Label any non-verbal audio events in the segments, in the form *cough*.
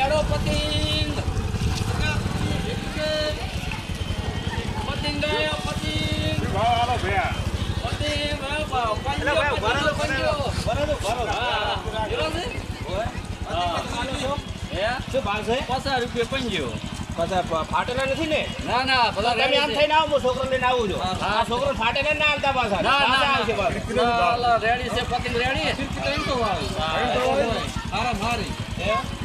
ચેડો પતિંગ. પતિંગ ગયો પતિંગ. શું ભાવ. છે. રૂપિયા પંજો. ફાટેલા નથી ને? ના ના ભલા તમે આમ થઈને આવો છોકરો લઈને આવું આ છોકરો ફાટેલા ના આવતા પાછા. રેડી છે પતિ રેડી.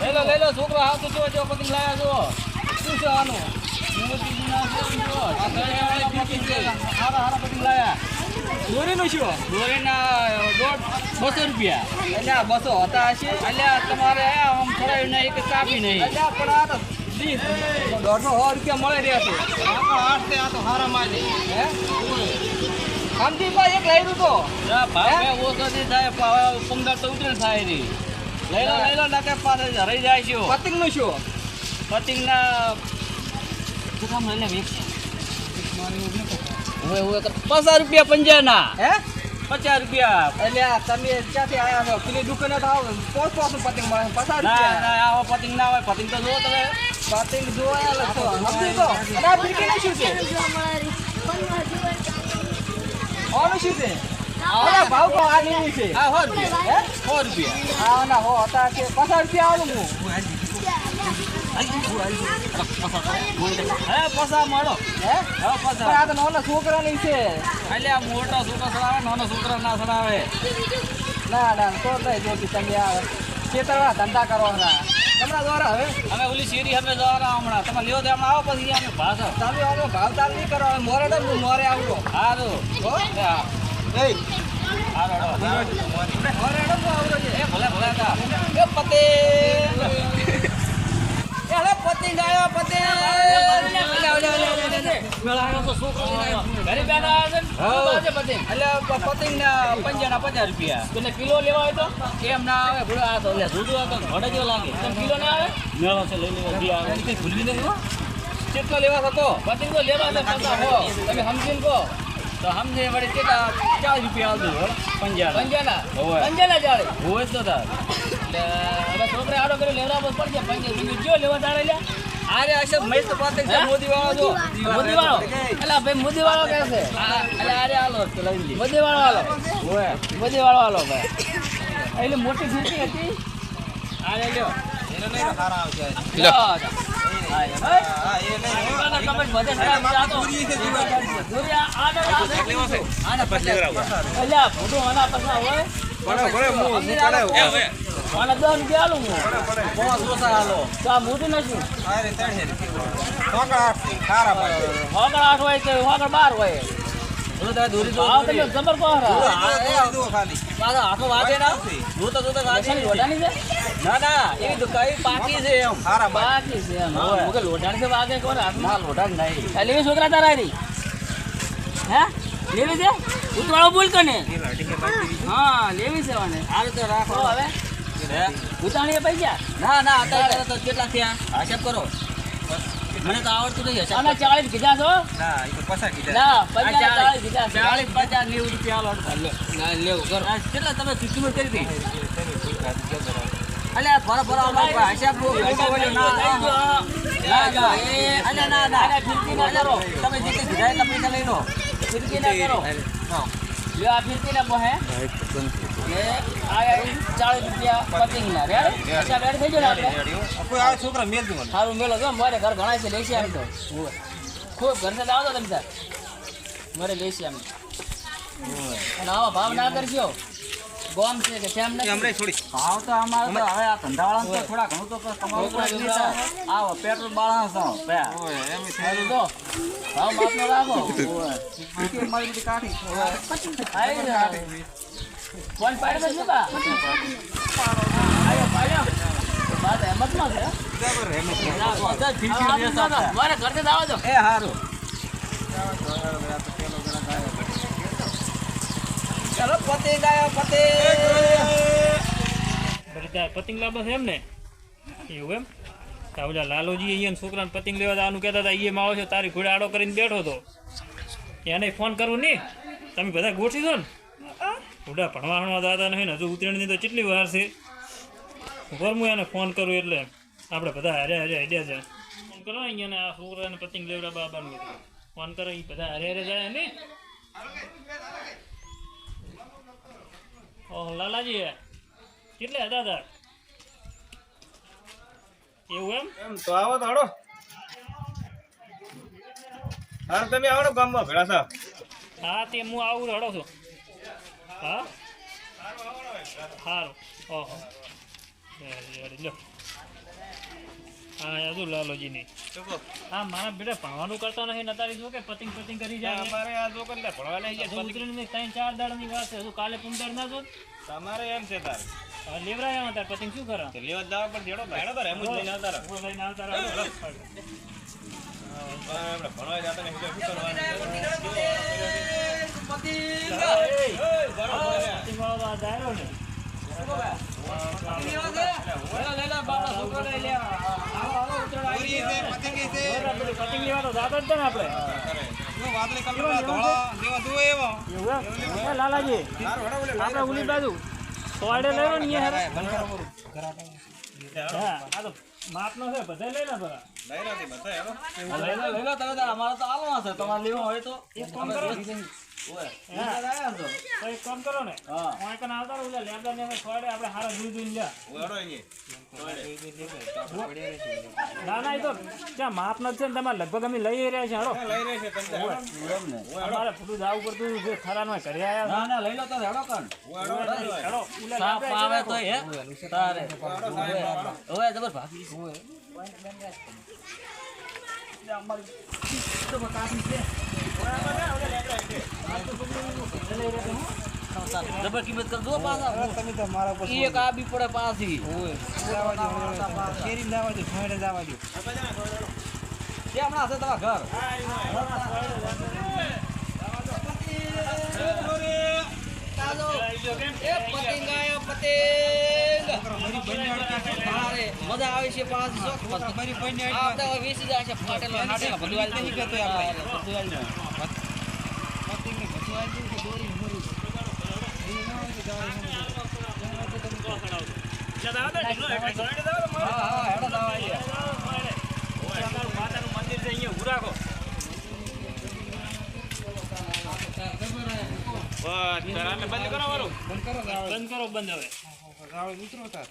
લઈ લો લઈ લો છોકરો હાથ જો જો પતંગ લાયા જો શું છે આનું? છે. પતંગ છે. પતંગ બસો રૂપિયા. એટલે આ બસો હતા હશે. એટલે તમારે આમ થોડા નહીં કે કાપી નહીં. એટલે પણ આ તો દોઢસો સો રૂપિયા મળે રહ્યા છે આ તો હારા માલી હે? સમજી ભાઈ એક લઈ તો. ભાવ ઓછો થી થાય પંદર તો ઉતરે થાય રી લઈ લો લઈ લો નાકે પાસે રહી જાય છે. પતિંગનું શું? પતિંગ ના કેટલા મળે ને ઓય ઓય તો પચાસ રૂપિયા પંજાના. હે? પચાસ રૂપિયા. એટલે તમે ક્યાંથી આયા છો? પેલી દુકાને તો આવો પોસ પોસ પતિંગ મળે પચાસ રૂપિયા. ના આવો પતિંગ ના હોય પતિંગ તો જુઓ તમે. પતિંગ જોવા લખો સમજી તો શું છે? ઓનું શું છે ભાવ કો આ લીલી છે. હા હો રૂપિયા. હે? સો રૂપિયા. હા ના હો હતા કે પસાર રૂપિયા આવું હું. હે પસા મળો. હે? હા પસા આ તો નાના છે. એટલે આ મોટો છોકરો સડાવે નાનો છોકરો ના સડાવે. ના ના તો લઈ જોતી તમે આ ખેતરવાળા ધંધા કરો ના હમણાં દ્વારા હવે? અમે ઓલી શેરી અમે દ્વારા હમણાં. તમે લ્યો તો આવો પછી અમે ભાવ તમે આવો ભાવ તાલ નહીં કરો મોરે તો હું? મોરે આવું સારું હો હા *laughs* ભલે ભલે તા એ પતે? એ હલે પતિંગ આવ્યો પતિંગ કિલો લેવા હોય તો? એમ ના આવે ભૂલો આ તો લે જુદું આ તો. ઘોડે જેવો લાગે. કેમ કિલો ના આવે? મેળો છે લઈ લેવા આવે. કઈ ભૂલવી કેટલો લેવા થતો પતિંગ તો લેવા છે પચાસ હો. તમે સમજીને કહો. તો સમજે વળી કેટલા? ચાલીસ રૂપિયા આવતું પંજાબ પંજાના. પંજાના? ચાલે? હોય તો તાર. એટલે હવે છોકરા આડો કરી લેવડાવવો પડશે. પંજાબ જો લેવા તારે લે અરે અશોક મહેશ તો પાસે છે મોદી વાળો જો. મોદી વાળો એલા ભાઈ મોદી વાળો કે છે? એટલે અરે આલો તો લઈ લે મોદી વાળો આલો ઓય. મોદી વાળો આલો ભાઈ એટલે મોટી ફીરકી હતી? અરે લ્યો લ્યો. હા, ભાઈ. આના કમેન્ટ બધે ખરાબ છે, આ તો. દૂરી આ- આ આ પછી. અલ્યા, ભૂંડું આના પછી હોય. સમજી રાખો. આના દસ રૂપિયા આલું હું. આ મોટી નથી. વાગડ આઠ હોય. કે વાગડ બાર હોય? છોકરા તારા હે? લેવી છે? ઉતવાળો બોલ કને? હા લેવી છે મને હાલ તો રાખો. હવે. ઉતાણીએ પૈસા? ના ના અત્યારે તો કેટલા થયા? હિસાબ કરો. મને તો આવડતું નહીં હિસાબ. આના ચાલીસ કીધા છો? ના પચાસ કીધા. નેવું રૂપિયા આલો ના લેવું કરો કેટલા તમે કિસ્મત કરી હતી? અલ્યા ફરા ફરા અમારે હિસાબ લો ના ના. ના એ અલ્યા ના ના. ફિરકી ના કરો. તમે જે કીધા લઈ લો. ફિરકી ના કરો. લ્યો આ ફિરકી ના બોહે ચાળીસ રૂપિયા પતિંગ ના રેડ હિસાબ રેડ થઈ ને આપણે? સારું મેલો જો મારે ઘર ઘણા છે લેસી આમ તો. ખૂબ ઘર આવતો તમે તાર. મારે લેસી આમ. અને આવા ભાવ ના કરજો ગોમ છે કે કેમ નથી? ભાવ તો અમારે તો હવે આ ધંધાવાળા થોડા ઘણું તો તમારું તો જ છે. આવો પેટ્રોલ બાળા છો બે. સારું તો ભાવ માપનો રાખો. મારી બધી કાઢી. આઈ જા. ફોન પાડી શું કા આયો પાડ્યો. બાદ હેમતમાં છે? મારે ઘરથી દાવા દો એ હારું. ચાલો પતિ બધી તાર પતંગ લાવવા છે એમ ને? એવું એમ? ઓલા લાલોજી અહીંયા છોકરાને પતિંગ લેવા જવાનું કહેતા હતા એ માવો છે તારી ઘોડે આડો કરીને બેઠો હતો એને ફોન કરવું નહીં? તમે બધા ગોઠવી દો ને. ઘોડા ભણવા ભણવા દાદા નહીં ને હજુ ઉત્તરાયણની તો કેટલી વાર છે? ઉપર હું એને ફોન કરું એટલે આપણે બધા હારે હારે આઈડિયા છે. ફોન કરો અહીંયા આ છોકરાને પતંગ લેવડા બાબાને ફોન કરો એ બધા હારે હારે જાય ને. ઓહ લાલાજી કેટલે હતા તાર એવું એમ? એમ તો આવો તો હાડો હા તમે આવો ગામમાં ભેળા છો હા તે હું આવું રડો છું. હા? સારું ઓહો. રેડી, હા યાદુ લાલોજીની. હા મારા બેટા ભણવાનું કરતો નથી નતારી જો કે પતિંગ પતિંગ કરી જાય. અમારે આ જો ભણવા લઈ હજુ ઉતરીને ત્રણ ચાર દાડાની વાત છે હજુ કાલે પુંદર ના જો તમારે એમ છે તાર. હવે લેવરાયા તાર પતિંગ શું કરે? તો લેવા દાવા પણ જેડો ભેડો તો એમ જ લઈને આવતા રહો. ઊભો આવતા રહો. ભણવા જતા ને શું કરવાનું? લાલાજી? ઉલી બાજુ. સોયડે લેવો ને. હા તો માપનો છે બધા લઈ લે બરા લઈ લે બધા લઈ લે લઈ લો તમે અમારે તો આલવા છે. તમારે લેવો હોય તો. એક કામ કરો. ઓય હા. આયા છો તો? એક કામ કરો ને હા. આવતા રહું લેબડા ને આપણે હારા દૂધ દૂધ લ્યા. ઉડો અહીં ના ના એ તો ત્યાં માપ નથી ને તમારે લગભગ અમે લઈ રહ્યા છે હાડો. લઈ રહી છે ને. અમારે ફૂટું જાવું પડતું ખરા ખરામાં ઘરે આવ્યા ના ના લઈ લો તો હેડો કણ. હેડો સાપ આવે છે તો હે તારે. ઓય જબર ભાગી જબર કિંમત કર દો પાછા. તમે તો મારા પર એક આ બી પડે પાછી. કેરી લાવવા દે છોડે જવા દે જે હમણાં હશે તમારા ઘર. મજા આવે છે પાછી શોખ મજા મારી છે પાંચ હવે વેચી જાય છે. ફાટેલો હાલ નહીં કહેતો આપણે. બધું હાલ ને. પતંગને બધું આવી ગયું કે દોરી મોરી હા હા હેડો દાવા આવીએ. બંધ કરો વાળું. બંધ કરો બંધ હવે. રાવળ ઉતરો તાર.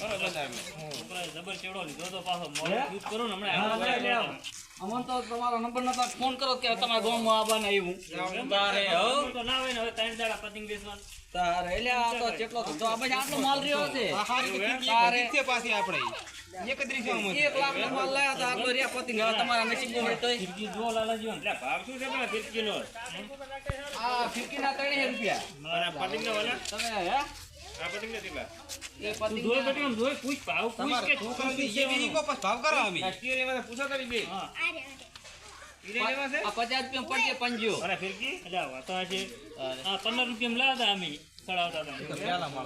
કરો બંધ જબર ચેડો લીધો તો પાછો. મોડું દૂધ ને હમણાં હા, આવ્યો લે, લે. અમન તો તમારો નંબર નતા ફોન કરો કે તમારા ગામમાં આવવાના આવ્યું. તારે હો. તો ના હોય ને હવે ત્રણ દાડા પતંગ બેસવાનું. તારે એટલે આ તો કેટલો આ આટલો માલ રહ્યો છે તારે. પાછી આપણે. એકત્રીસો માં એક લાખ નો માલ લાયા તા આટલો રહ્યા પતિ હવે તમારા નસીબ હોય તોય ફિરકી જો લાલાજી એટલે ભાવ શું છે પેલા ફિરકીનો આ ફિરકીના ત્રણેય રૂપિયા મારા પતંગના વાલા તમે હે આ પતંગને કેટલા એ પતિ જોઈ બેટી આમ જોઈ પૂછ ભાવ પૂછ તમારે કે છોકરાની જે બી ઈકો પાછ ભાવ કરો અમે પૂછો કરી બે હા ઈરે લેવા છે આ પચાસ રૂપિયા પડશે પંજો મારા ફિરકી એટલે આ છે હા પંદર રૂપિયા લાવતા અમે ચડાવતા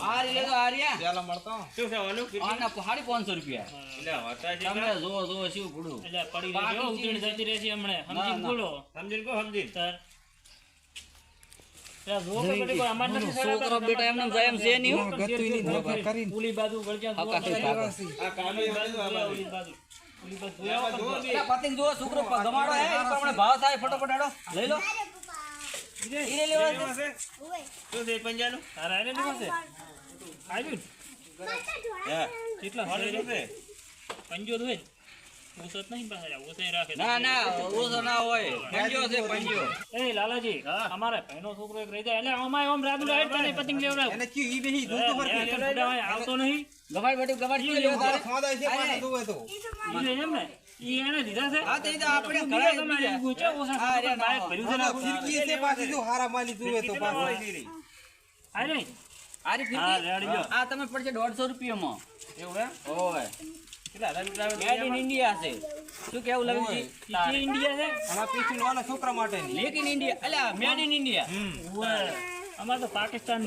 આ રે તો આ પેલા મળતો શું છે વાલું આના સાડી પાંચસો રૂપિયા એટલે વાતા તમે જો જો શું ભૂડું એટલે પડી રહેજો ઉતરી જતી રહેશે હમણે સમજી બોલો સમજીને કે અમાર નથી છોકરો બેટા એમને એમ છે નહીં ઉલી બાજુ. આ કામે બાજુ ઉલી બાજુ પતંગ જુઓ છોકરો ગમાડો હે ભાવ થાય, ફટોફટ લઈ લો ઈને લેવા છે. શું છે પંજાનું તારા આને લેવા છે આવ્યું હે કેટલા શું સાડા પંજો દોય ઓછો નહીં પાછા ઓછો રાખે ના ના ઓછો ના હોય પંજો છે પંજો એ લાલાજી અમારે ભાઈનો છોકરો એક રહી જાય એટલે અમાય આમ રાત રાત તને પતંગ લેવડાવ એને ક્યું ઈ બેહી દૂધ તો આવતો નહીં ગમાડ બેટું ગમાડ લેવા તારે ખોદાય છે પાછા જોવે તો ઈ એમ ને ઈ એને લીધા છે? હા તે તો આપણે ઘરે તમારે બીજા. ઓસા હા, બાઈક. ભર્યું છે ફિરકી છે પાછી જો હારા માલી જોવે તો પાછું. નહીં. આરી ફિરકી? આ તમે પડશે દોઢસો રૂપિયામાં. એવું હે ઓય. ઇન્ડિયા છે. શું કેવું લવિંગજી ઇન્ડિયા છે? આમાં પીછું છોકરા માટે ઇન્ડિયા અલ્યા મેડ ઇન ઇન્ડિયા અમારે તો પાકિસ્તાન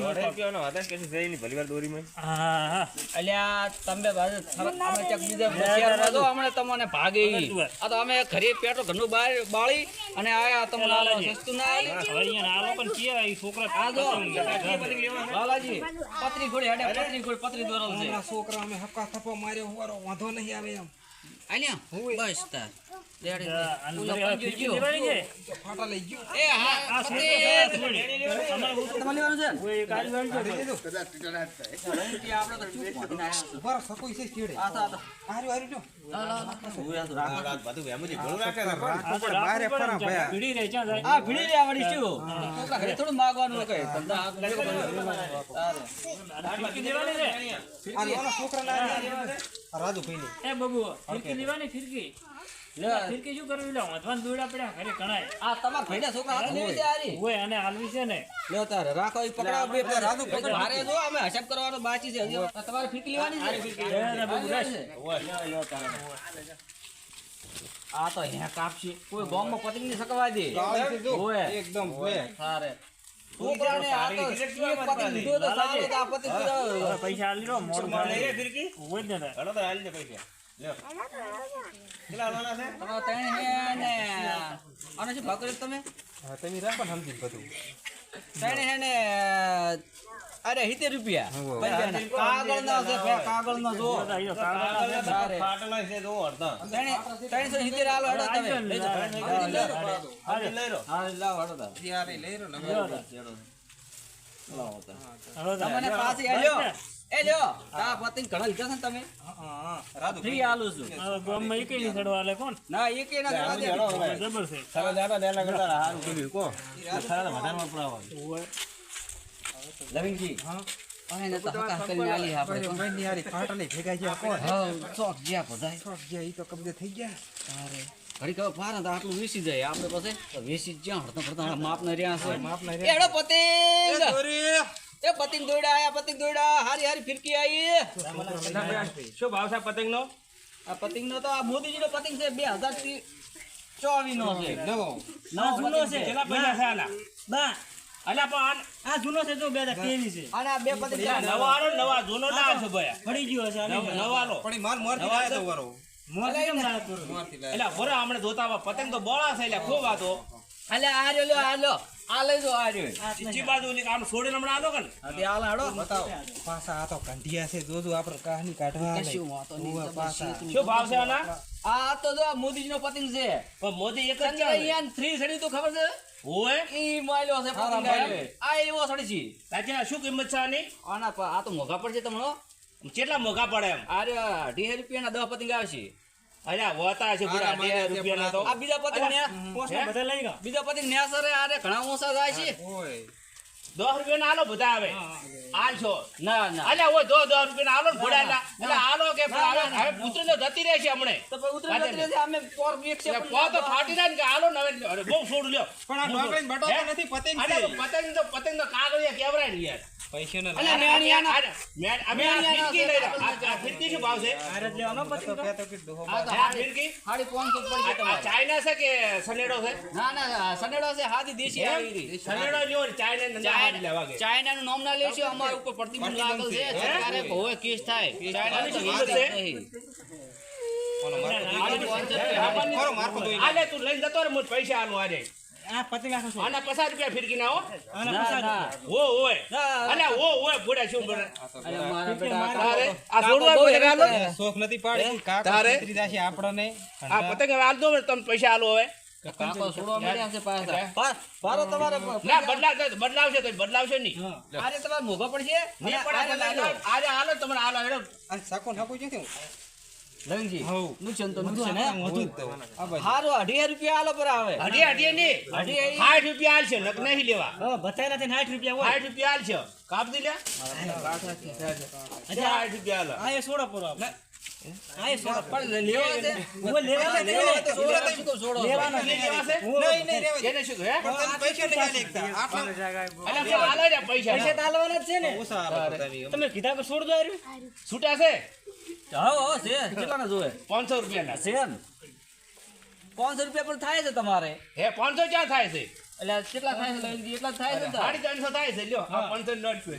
હા હા. અલ્યા તમે બાજુ અમે તમને ભાગે. આ તો અમે ઘરે પેટો ઘરનું બહાર બાળી અને આયા તમને સસ્તું ના આલી. હવે અહીંયા આ લોકોને કેવાય ઈ છોકરા આ જો લાલાજી પતરી ઘોડી હેડે પતરી ઘોડી પતરી દોરલ છે. છોકરા અમે હક્કા થપ્પો માર્યો હુવારો વાંધો નહીં આવે એમ. આલ્યા બસ તાર. થોડું માગવાનું છોકરા રાજુ ભાઈ એ બબુ ફિરકી લેવાની ફીરકી. ફીરકી શું કરવી? લે વાંધવાન દોડા પડ્યા ઘરે કણાય આ તમારા ભાઈના છોકરા હાથ લેવી છે ઓય અને હાલવી છે ને. લ્યો તારે રાખો ઈ પકડાવો બે પકડ. રાજુ પકડ. મારે જો અમે હિસાબ કરવાનો બાકી છે. તમારે ફીરકી લેવાની છે? લે ને બબુ રસ. આ તો હે કાપશી. કોઈ બોમ્બમાં પતંગની સકવા દે. ઓય. એકદમ સારે. પૈસા આલી લો મોડું થાય. ઓય જ ને તમારો ત્રણ હે ને આનો શું ભાવ કર્યો તમે હા તમે રાખો ને સમજી બધું ત્રણ હે ને અરે સિત્તેર રૂપિયા. છે જો કાગળ ત્રણસો સિત્તેર હેડો તમે લઈ ને. તમને પાછી. એ લ્યો. આ પતંગ ઘણા લીધા છે તમે? હા હા ફ્રી આલું છું. હવે ગામમાં ઈ નહીં ચડવા આલે કોણ? ના એક ના જવા દે. જબર છે. ઓય. લવિંગજી અને તો હકા કરીને આલી આપણે તો. ભાઈ ની હારી ભેગા ગયા કોણ? હા, ચોક જ્યાં બધાય. શોખ ગયા ઈ તો કબજે થઈ ગયા. તારે. ઘડીક હવે ફારે તો આટલું વેસી જાય. આપણે પાસે તો વેસી જ્યાં હડતા ફરતા માપને રહ્યા છે. માપના એ હેડો પતંગ! એ પતંગ દોડા આયા પતંગ દોડા હારી હારી ફિરકી આવી શું ભાવ છે પતંગ નો આ પતંગ નો તો આ મોદીજી નો પતંગ છે બે હજારથી ચોવીસ નો છે. નવો. નવો જૂનો છે. કેટલા પૈસા છે આના? બા. અલા પણ આ જૂનો છે જો બે હજાર ત્રેવીસ છે. અને આ બે પતંગ આ નવા ને જૂનો ના છે ભાઈ. પડી ગયો છે આની નવ- નવા આલો. પણ માર મોરથી લાયો તો વરો. મોતી કેમ તું? એટલે ભોરા હમણાં જોતા પતંગ તો બોળા છે એટલે ખૂબ આતો અલે આ રહ્યો લો આ લો આ લઈ જો આ રહ્યો ચીચી બાજુ ની આમ છોડીને હમણાં આલો કન ને આ હેડો બતાવો. પાસા આ તો કંઢિયા છે જોજો આપણે કહાની કાઢવા આલે. શું વાતો ની પાછા. શું ભાવ છે આના? આ તો જો મોદીજી નો પતંગ છે. પણ મોદી એક જ છે અહીંયા થ્રી સડી તો ખબર છે? ઓય ઈ માલ્યો છે પતંગ આ એવો સડી છે. સાચી શું કિંમત છે આની? આના આ તો મોઘા પડશે તમને કેટલા મોઘા પડે એમ? આ રહ્યો અઢી રૂપિયાના દસ પતંગ આવશે અલ્યા હોતા છે પૂરા હારા મારે અઢી રૂપિયાના તો. આ બીજા પતિ ને ગયા બીજા પતિ ને સરે આ રે ઘણા ઓછા જાય છે. ઓય. દસ રૂપિયાના આલો બધા આવે. ના ના. અલ્યા ઓ દો દસ રૂપિયાના આલો ને ભોળાના એટલે. આલો કે હવે પુત્ર તો જતી રહેશે હમણે. તો ઉતરી અમે પોર ફાટી જાય ને કે આલો ને હવે બહુ છોડ લ્યો. પણ આ ઢોકળીને બટો નથી પતંગ છે. પતંગ તો પતંગ તો કાગળિયા કેવરાય ને યાર. પૈસા ના અલ્યા નેણિયાના અરે, અમે આ ફિરકી લઈ આ- આ ફિરકી શું ભાવ છે? હારે લેવાનો પતંગ તો. કહેતો કે આ ફિરકી પડી આ- ચાઇના છે કે સનેડો છે? ના ના સનેડો છે હાજી દેશી આવી સનેડો લ્યો ને ચાઇના નું નામ ના લેશો અમારા ઉપર પ્રતિબંધ લાગેલ છે. સરકારે હોય કેસ થાય? નહીં. ફિરકી ના હો? આના ના, પચાસ ના. ઓ ઓય ના. અલ્યા ઓ ઓય ભોળા શું બોલે અરે મારા બેટા તારે આ છોડવા કાકો બહુ પતંગ આલો શોખ નથી પાડી. કાકો તારે? આપણને. આ પતંગ આલ દો ને તમે પૈસા આલો હવે. કાપ દી લે. રૂપિયા તમે ને. કીધા છોડ દો છૂટા છે? કેટલાના જોવે? પાંચસો રૂપિયાના. છે પાંચસો રૂપિયા પણ થાય છે તમારે. હે પાંચસો ક્યાં થાય છે? એટલે કેટલા થાય છે? એટલા થાય છે સાડી ત્રણસો થાય છે. લ્યો પાંચસો નોટ છે.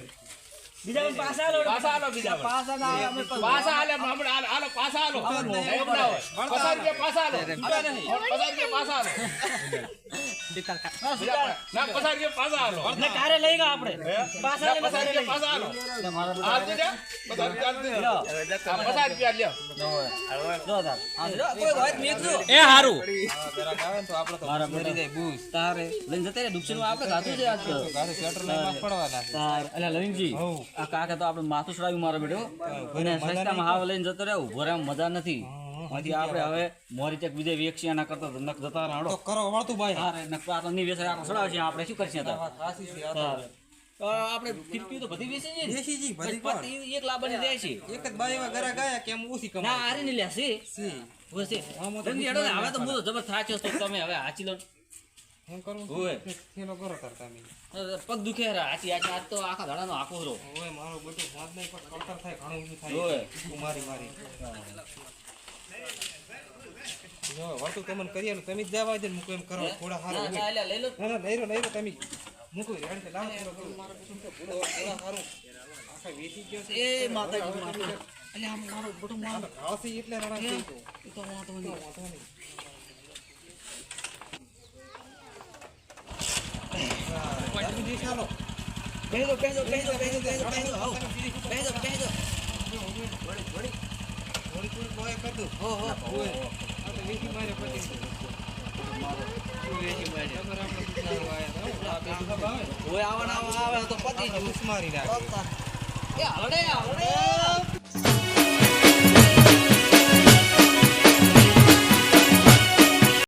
બીજા પાસા આલો. પાસા આલો બીજા પાસા ના આવે, અમે પાસા આલે હમણાં આલો, આલો પાછા આલો. એમ ના હોય. પચાસ રૂપિયા પાસા આલો. પચાસ રૂપિયા પાછા આલો. બીજા પણ. ના પચાસ રૂપિયા પાછા આલો. ને કારે લઈ ગયા આપણે. લઈને પચાસ કારે લઈ. રૂપિયા પાછા આલો. ગયા. આ દીધા? રૂપિયા આલ દીધા. લ્યો. રૂપિયા લ્યો. જો તાર. કોઈ હોય મેકજો. એ હારું. મારા બેટા. તારે લઈને જતા રે ડુક્સનમાં આપણે ગાતું છે આજ તો. તાર અલ્યા લવિંગજી આ કાકા તો આપણે માથું ચડાવ્યું મારો બેટો અને સસ્તામાં હાવ લઈને જતો રહ્યો. ઊભો રહેવામાં મજા નથી. પછી આપણે હવે મોરી ચેક બીજે વેચી એના કરતા નક જતા રાડો તો કરો વાળતું ભાઈ. તારે નખ આ તો નહીં વેચાય આપણે ચડાવશે આપણે શું કરશે આપણે ફિરકી તો બધી વેચી ને? જી બધી એક લાવવાની જાય છે. એક જ બાઈ ઘરે ગયા કેમ ઓછી ના કમાય આરે નહીં લ્યા છે છે હવે તો હું તો જબર થાચ્યો તો તમે હવે હાચી લો. હું કરું ઓય. થેલો કરો કરતા તમે પગ દુખે રા. આટી આટી આજ તો આખા ધડાનો આખો રો ઓય મારો બધું હાથ નહીં પણ કળતર થાય ઘણું ઓય. થાય. તું મારી મારી. જો વળતું તમને કરીએ તમે જ જવા દે મૂકો એમ કરો. થોડા લ્યા, લઈ લો ના ના લઈ લો તમે. મૂકો રેડ કે લાવો થોડો સારું આખા વેચી ગયો છે. એ માતાજી માતા અલ્યા આમ મારો બધો મારો. ભાવથી એટલે રાડા થઈ તો તો વાંધો નહીં. વાંધો નહીં. હા, તમે જે ચાલો બેહી જાઓ, બેહી જાઓ, બેહી જાઓ, બેહી જાઓ, બેહી જાઓ, આવો. બેહી જાઓ, બેહી જાઓ. થોડી થોડી બોય કર દો હો, હો. ઓય આ તો વેચી મારે પતી વેચી મારે ખબર આપણે કેટલા આયા હતા આ બે ખબર આવે તો પતિ જ ઉસ મારી નાખે આવડે, આવડે.